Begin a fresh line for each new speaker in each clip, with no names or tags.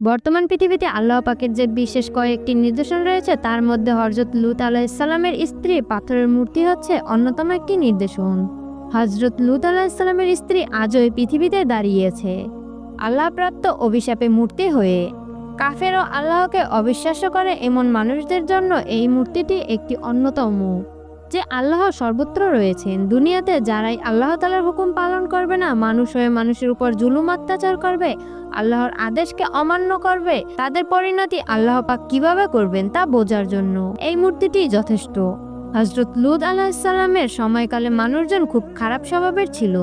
বর্তমান পৃথিবীতে আল্লাহ পাকের যে বিশেষ কয়েকটি নির্দেশন রয়েছে, তার মধ্যে হজরত লুত আলাহিসাল্লামের স্ত্রী পাথরের মূর্তি হচ্ছে অন্যতম একটি নির্দেশন। হজরত লুত আলাহিসাল্লামের স্ত্রী আজও এই পৃথিবীতে দাঁড়িয়েছে। আল্লাহ প্রাপ্ত অভিশাপে মূর্তি হয়ে কাফের ও আল্লাহকে অবিশ্বাস্য করে এমন মানুষদের জন্য এই মূর্তিটি একটি অন্যতম। যে আল্লাহ সর্বত্র রয়েছেন, দুনিয়াতে যারাই আল্লাহ তালার হুকুম পালন করবে না, মানুষ হয়ে মানুষের উপর জুলুম অত্যাচার করবে, আল্লাহর আদেশকে অমান্য করবে, তাদের পরিণতি আল্লাহ পাক কীভাবে করবেন তা বোঝার জন্য। এই মূর্তিটি যথেষ্ট। হজরত লুদ আলাহিসাল্লামের সময়কালে মানুষজন খুব খারাপ স্বভাবের ছিল।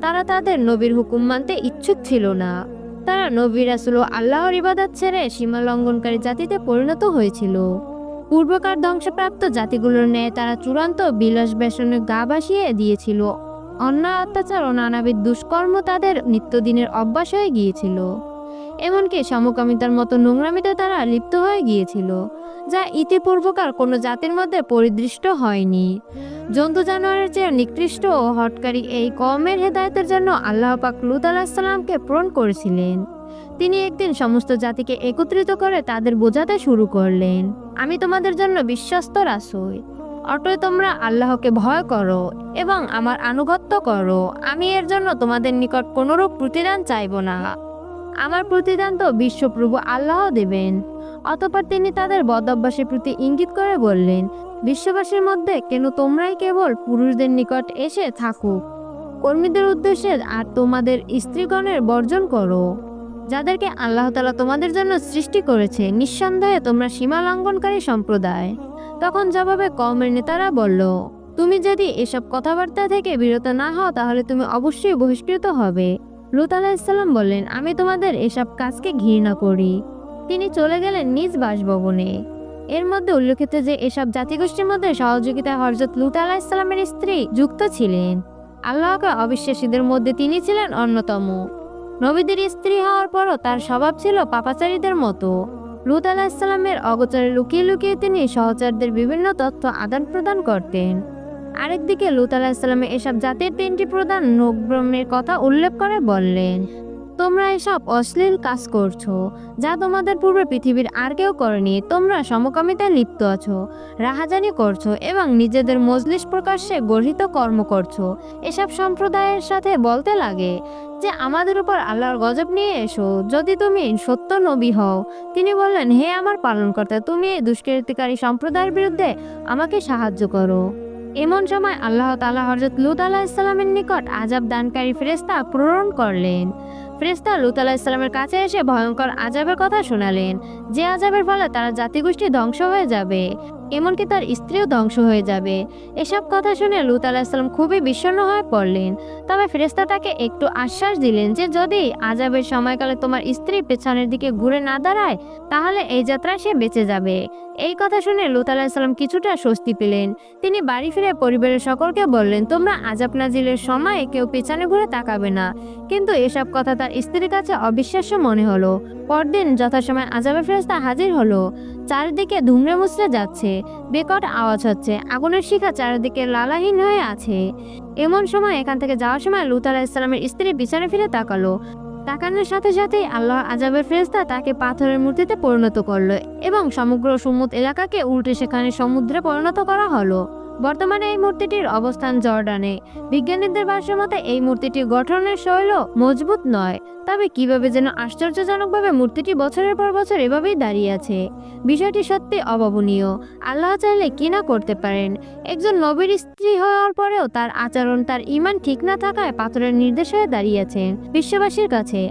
তারা তাদের নবীর হুকুম মানতে ইচ্ছুক ছিল না। তারা নবী রাসুল ও আল্লাহর ইবাদত ছেড়ে সীমা লঙ্ঘনকারী জাতিতে পরিণত হয়েছিল। পূর্বকার ধ্বংসপ্রাপ্ত জাতিগুলোর ন্যায় তারা চূড়ান্ত বিলাস বেসনে গা ভাসিয়ে দিয়েছিল। অন্যায়, অত্যাচার ও নানাবিধ দুষ্কর্ম তাদের নিত্যদিনের অভ্যাস হয়ে গিয়েছিল। এমনকি সমকামিতার মতো নোংরামিতে তারা লিপ্ত হয়ে গিয়েছিল, যা ইতিপূর্বকার কোনো জাতির মধ্যে পরিদৃষ্ট হয়নি। জন্তু জানোয়ারের চেয়ে নিকৃষ্ট ও হটকারী এই কমের হেদায়তের জন্য আল্লাহ পাক লুত আলাহিসাল্লামকে পূরণ করেছিলেন। তিনি একদিন সমস্ত জাতিকে একত্রিত করে তাদের বোঝাতে শুরু করলেন। আমি তোমাদের জন্য বিশ্বস্ত রাসুল। অটয় তোমরা আল্লাহকে ভয় করো এবং আমার আনুগত্য করো। আমি এর জন্য তোমাদের নিকট কোনোরূপ প্রতিদান চাইব না। আমার প্রতিদান তো বিশ্বপ্রভু আল্লাহ দেবেন। অতপর তিনি তাদের বদ অভ্যাসের প্রতি ইঙ্গিত করে বললেন, বিশ্ববাসীর মধ্যে কেন তোমরাই কেবল পুরুষদের নিকট এসে থাকুক? কর্মীদের উদ্দেশ্যে আর তোমাদের স্ত্রীগণের বর্জন করো। যাদেরকে আল্লাহ তালা তোমাদের জন্য সৃষ্টি করেছে, নিঃসন্দেহে তোমরা সীমা লঙ্ঘনকারী সম্প্রদায়। তখন জবাবে কমের নেতারা বলল, তুমি যদি এসব কথাবার্তা থেকে বিরত না হও, তাহলে তুমি অবশ্যই বহিষ্কৃত হবে। লুত আলাহিসাল্লাম বললেন, আমি তোমাদের এসব কাজকে ঘৃণা করি। তিনি চলে গেলেন নিজ বাসভবনে। এর মধ্যে উল্লেখিত যে এসব জাতিগোষ্ঠীর মধ্যে সহযোগিতা হরজত লুত আলাহিসাল্লামের স্ত্রী যুক্ত ছিলেন। আল্লাহকে অবিশ্বাসীদের মধ্যে তিনি ছিলেন অন্যতম। নবীদের স্ত্রী হওয়ার পরও তার স্বভাব ছিল পাপাচারীদের মতো। লুত আলাহিসাল্লামের অগোচরে লুকিয়ে লুকিয়ে তিনি সহচরদের বিভিন্ন তথ্য আদান প্রদান করতেন। আরেকদিকে লুত আলাহিসাল্লামে এসব জাতির তিনটি প্রধান নগ্রমের কথা উল্লেখ করে বললেন। তোমরা এসব অশ্লীল কাজ করছ, যা তোমাদের পূর্বে পৃথিবীর আর কেউ করেনি। তোমরা সমকামিতায় লিপ্ত আছো, রাহাজানি করছ এবং নিজেদের মজলিস প্রকাশ্যে গর্হিত কর্ম করছ। এসব সম্প্রদায়ের সাথে বলতে লাগে যে, আমাদের উপর আল্লাহর গজব নিয়ে এসো। যদি তুমি সত্য নবী হও, তিনি বললেন, হে আমার পালনকর্তা, তুমি এই দুষ্কৃতিকারী সম্প্রদায়ের বিরুদ্ধে আমাকে সাহায্য করো। এমন সময় আল্লাহ তালা হজরত লুত আলাহ ইসলামের নিকট আজাব দানকারী ফেরেস্তা প্রেরণ করলেন। ফেরেস্তা লুত আলাহ ইসলামের কাছে এসে ভয়ঙ্কর আজাবের কথা শোনালেন। যে আজাবের ফলে তার জাতিগোষ্ঠী ধ্বংস হয়ে যাবে, এমনকি তার স্ত্রীও ধ্বংস হয়ে যাবে। এসব কথা শুনে লুত আলাহিসাল্লাম খুবই বিষণ্ণ হয়ে পড়লেন। তবে ফেরেস্তা তাকে একটু আশ্বাস দিলেন যে, যদি আজাবের সময়কালে তোমার স্ত্রী পেছনের দিকে ঘুরে না দাঁড়ায়, তাহলে এই যাত্রায় সে বেঁচে যাবে। এই কথা শুনে লুত আলাহিসাল্লাম কিছুটা স্বস্তি পেলেন। তিনি বাড়ি ফিরে পরিবারের সকলকে বললেন, তোমরা আজাব নাজিলের সময় কেউ পেছনে ঘুরে তাকাবে না। কিন্তু এসব কথা তার স্ত্রীর কাছে অবিশ্বাস্য মনে হলো। পরদিন যথাসময় আজাবের ফেরেস্তা হাজির হলো। চারিদিকে ধুমড়ে মুচড়ে যাচ্ছে। বেকট আওয়াজ হচ্ছে। আগুনের শিখা চারিদিকে লালাহীন হয়ে আছে। এমন সময় এখান থেকে যাওয়ার সময় লুত আলাহিসাল্লামের ইসলামের স্ত্রী বিছানা ফিরে তাকালো। তাকানোর সাথে সাথে আল্লাহ আজাবের ফেরেস্তা তাকে পাথরের মূর্তিতে পরিণত করল এবং সমগ্র সমুদ্র এলাকাকে উল্টে সেখানে সমুদ্রে পরিণত করা হলো। বর্তমানে এই মূর্তিটির অবস্থান জর্ডানে। বিজ্ঞানীদের ভাষ্য মতে, এই মূর্তিটির গঠনের শৈল মজবুত নয়, তবে কীভাবে যেন আশ্চর্যজনকভাবে মূর্তিটি বছরের পর বছর এভাবেই দাঁড়িয়ে আছে, বিষয়টি সত্যি অভাবনীয়। আল্লাহ চাইলে কি না করতে পারেন? একজন নবীর স্ত্রী হওয়ার পরেও তার আচরণ, তার ইমান ঠিক না থাকায় পাথরের নির্দেশ হয়ে দাঁড়িয়েছেন বিশ্ববাসীর কাছে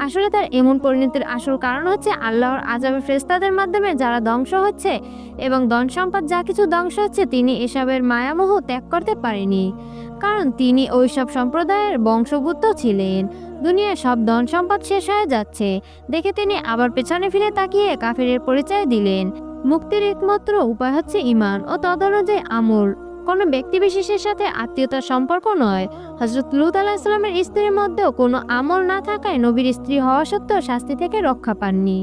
আসলে তার এমন পরিণতির আসল কারণ হচ্ছে আল্লাহর আজাবের ফেরেশতাদের মাধ্যমে যারা ধ্বংস হচ্ছে এবং ধন সম্পদ যা কিছু ধ্বংস হচ্ছে তিনি এসবের মায়ামোহ ত্যাগ করতে পারেনি। কারণ তিনি ওইসব সম্প্রদায়ের বংশভূত ছিলেন। দুনিয়ার সব ধন সম্পদ শেষ হয়ে যাচ্ছে। দেখে তিনি আবার পেছনে ফিরে তাকিয়ে কাফিরের পরিচয় দিলেন। মুক্তির একমাত্র উপায় হচ্ছে ইমান ও তদনুযায়ী আমল। কোনো ব্যক্তি বিশেষের সাথে আত্মীয়তার সম্পর্ক নয়। হজরত লুত আলাহিসাল্লামের স্ত্রীর মধ্যেও কোনো আমল না থাকায় নবীর স্ত্রী হওয়া সত্ত্বেও শাস্তি থেকে রক্ষা পাননি।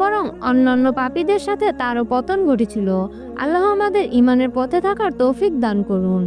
বরং অন্যান্য পাপীদের সাথে তারও পতন ঘটেছিল। আল্লাহ আমাদের ইমানের পথে থাকার তৌফিক দান করুন।